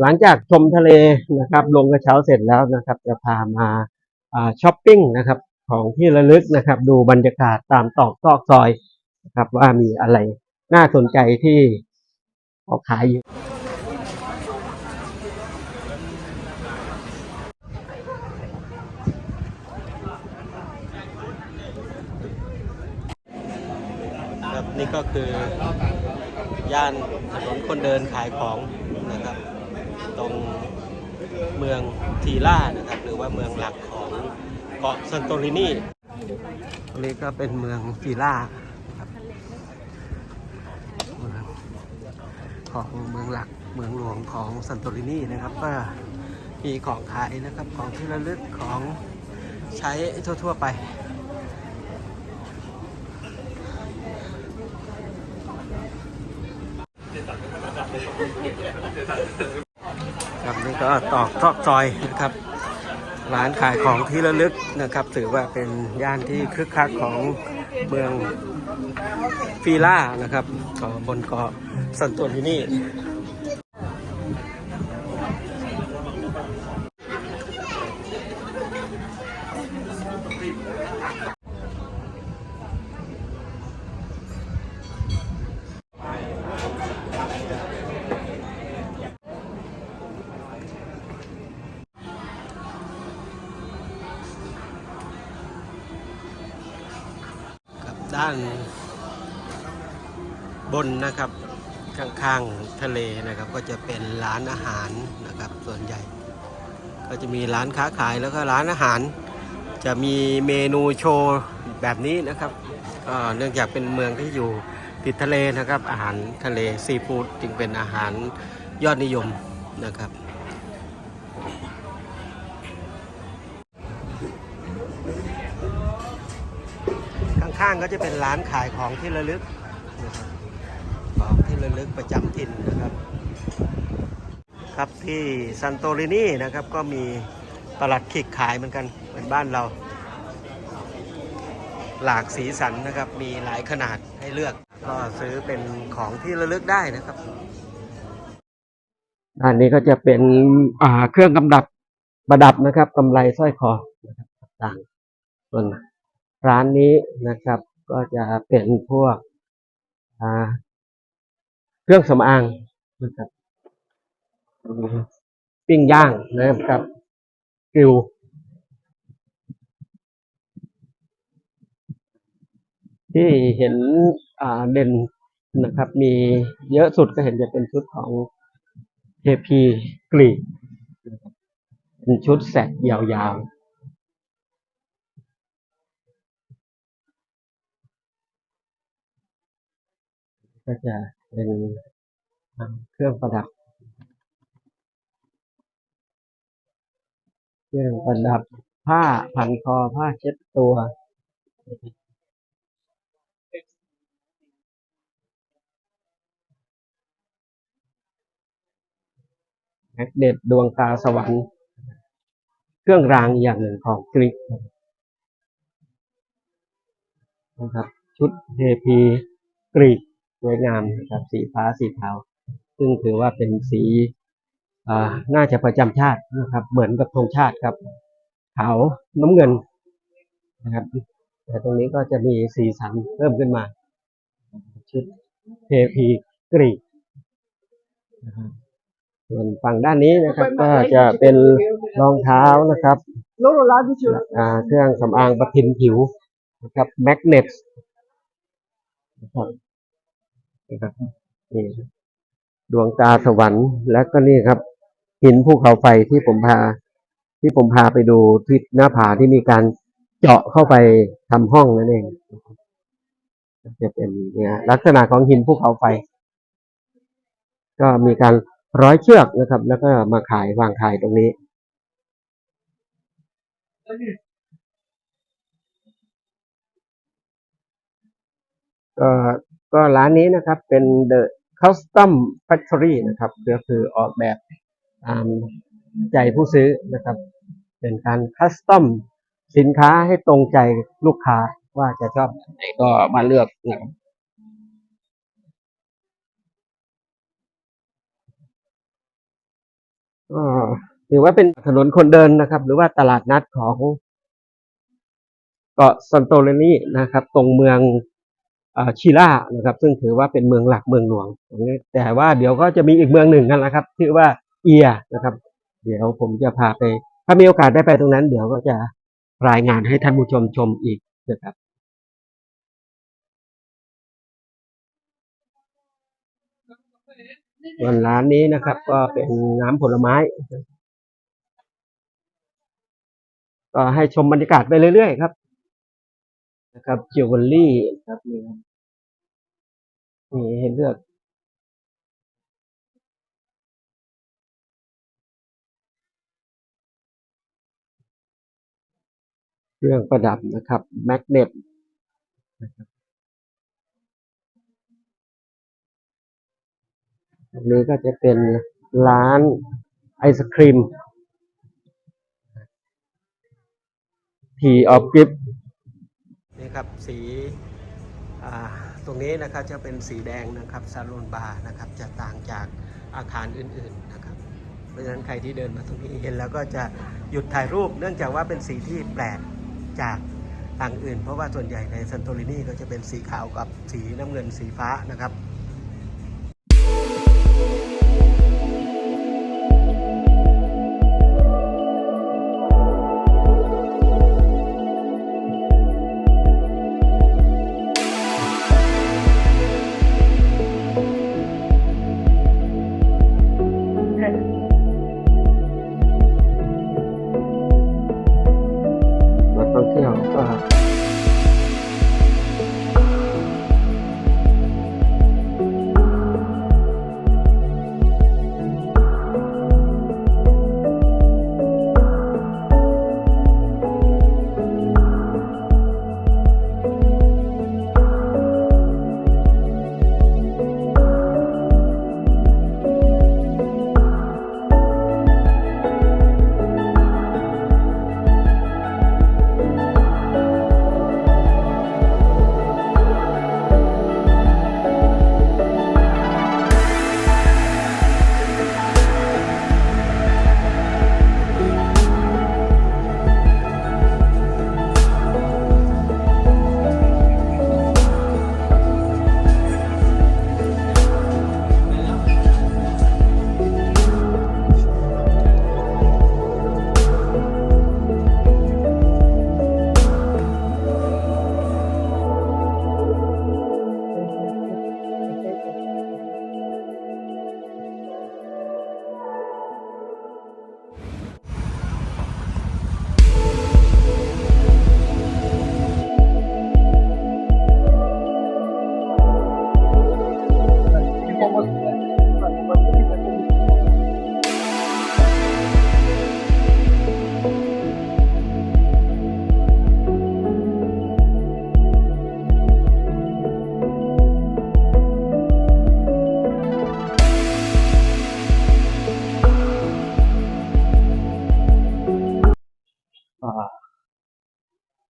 หลังจากชมทะเลนะครับ ลงกระเช้าเสร็จแล้วนะครับ จะพามาช้อปปิ้งนะครับ ของที่ระลึกนะครับ ดูบรรยากาศตามตอกซอกซอยนะครับ ว่ามีอะไรน่าสนใจที่เขาขายอยู่นี่ก็คือย่านถนนคนเดินขายของ นะครับ ตรงเมืองทีล่านะครับ หรือว่าเมืองหลักของเกาะซันโตรินีตรงนี้ก็เป็นเมืองทีล่าครับเมืองของเมืองหลักเมืองหลวงของซันโตรินีนะครับ ก็มีของขายนะครับของที่ระลึกของใช้ทั่ว ๆ ไป ครับนี่ก็ตอกซอกซอยนะครับร้านขายของที่ระลึกนะครับ ถือว่าเป็นย่านที่คึกคักของเมืองฟีล่านะครับบนเกาะสันโตรินี ด้านบนนะครับข้างๆทะเลนะครับ ก็จะเป็นร้านอาหารนะครับ ส่วนใหญ่ ก็จะมีร้านค้าขายแล้วก็ร้านอาหาร จะมีเมนูโชว์แบบนี้นะครับก็เนื่องจากเป็นเมืองที่อยู่ติดทะเลนะครับ อาหารทะเลซีฟู้ดจึงเป็นอาหารยอดนิยมนะครับางก็จะเป็นร้านขายของที่ระลึกนะครับของที่ระลึกประจำถิ่นนะครับ ครับที่ซันโตรินีนะครับก็มีตลาดขิกขายเหมือนกันเหมือนบ้านเรา หลากสีสันนะครับมีหลายขนาดให้เลือก ก็ซื้อเป็นของที่ระลึกได้นะครับอันนี้ก็จะเป็นอ่าเครื่องกำดับประดับนะครับกำไรสร้อยคอนะครับต่างส่วน ร้านนี้นะครับ ก็จะเป็นพวกเครื่องสำอางนะครับปิ้งย่างนะครับกิลที่เห็นเด่นนะครับ มีเยอะสุดก็เห็นจะเป็นชุดของเทพีกรีกเป็นชุดแสกยาวๆ ก็จะเป็นเครื่องประดับ เครื่องประดับผ้าพันคอผ้าเช็ดตัวแม็กเด็ดดวงตาสวรรค์เครื่องรางอย่างหนึ่งของกรีกนะครับ ชุดเทพีกรีก สวยงามนะครับสีฟ้าสีขาว ซึ่งถือว่าเป็นสีน่าจะประจำชาตินะครับ เหมือนกับธงชาติครับขาวน้ำเงินนะครับ แต่ตรงนี้ก็จะมีสีสันเพิ่มขึ้นมา ชุดเทพีกรีกนะครับส่วนฝั่งด้านนี้นะครับ ก็จะเป็นรองเท้านะครับเครื่องสำอางประทินผิวนะครับแมกเนตนะครับ นะครับนี่ดวงตาสวรรค์และก็นี่ครับ หินภูเขาไฟที่ผมพา ที่ผมพาไปดูที่หน้าผาที่มีการเจาะเข้าไปทำห้องนั่นเองจะเป็นเนี่ยลักษณะของหินภูเขาไฟ ก็มีการร้อยเชือกนะครับ แล้วก็มาขายวางขายตรงนี้ก็ ก็ร้านนี้นะครับเป็น The Custom Factory นะครับก็คือออกแบบตามใจผู้ซื้อนะครับ เป็นการคัสตอมสินค้าให้ตรงใจลูกค้าว่าจะชอบแบบไหนก็มาเลือกนะครับก็ถือว่าเป็นถนนคนเดินนะครับ หรือว่าตลาดนัดของเกาะซันโตเรนีนะครับ ตรงเมือง ชิล่านะครับ ซึ่งถือว่าเป็นเมืองหลักเมืองหลวง แต่ว่าเดี๋ยวก็จะมีอีกเมืองหนึ่งกันนะครับชื่อว่าเอียนะครับ เดี๋ยวผมจะพาไป ถ้ามีโอกาสได้ไปตรงนั้น เดี๋ยวก็จะรายงานให้ท่านผู้ชมชมอีกนะครับส่วนร้านนี้นะครับ ก็เป็นน้ำผลไม้ ก็ให้ชมบรรยากาศไปเรื่อยๆครับ นะครับจิวเวลรี่ครับนี่ครับนี่ให้เลือก เครื่องประดับนะครับแมกเนตตรงนี้ก็จะเป็นร้านไอศครีมทีออฟกิฟ ครับ สีตรงนี้นะครับจะเป็นสีแดงนะครับซาลูนบาร์นะครับจะต่างจากอาคารอื่นๆนะครับ เพราะฉะนั้นใครที่เดินมาตรงนี้เห็นแล้วก็จะหยุดถ่ายรูปเนื่องจากว่าเป็นสีที่แปลกจากทางอื่น เพราะว่าส่วนใหญ่ในซันโตรินีก็จะเป็นสีขาวกับสีน้ำเงินสีฟ้านะครับ นัก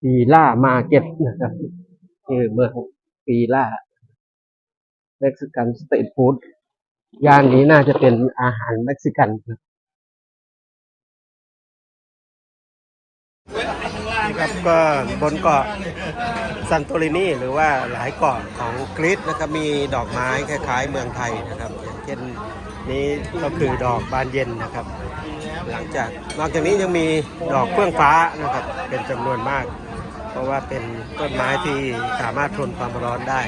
ปีล่ามาเก็ตนะครับคือเมืองปีล่าเม็กซิกันสเตทฟู้ดย่านนี้น่าจะเป็นอาหารเม็กซิกันครับนะครับก็บนเกาะซันโตรินีหรือว่าหลายเกาะของกรีซนะครับมีดอกไม้คล้ายๆ เมืองไทยนะครับอย่างเช่นนี้ก็คือดอกบานเย็นนะครับ หลังจากนอกจากนี้ยังมีดอกเฟื่องฟ้านะครับเป็นจำนวนมาก เพราะว่าเป็นต้นไม้ที่สามารถทนความร้อนได้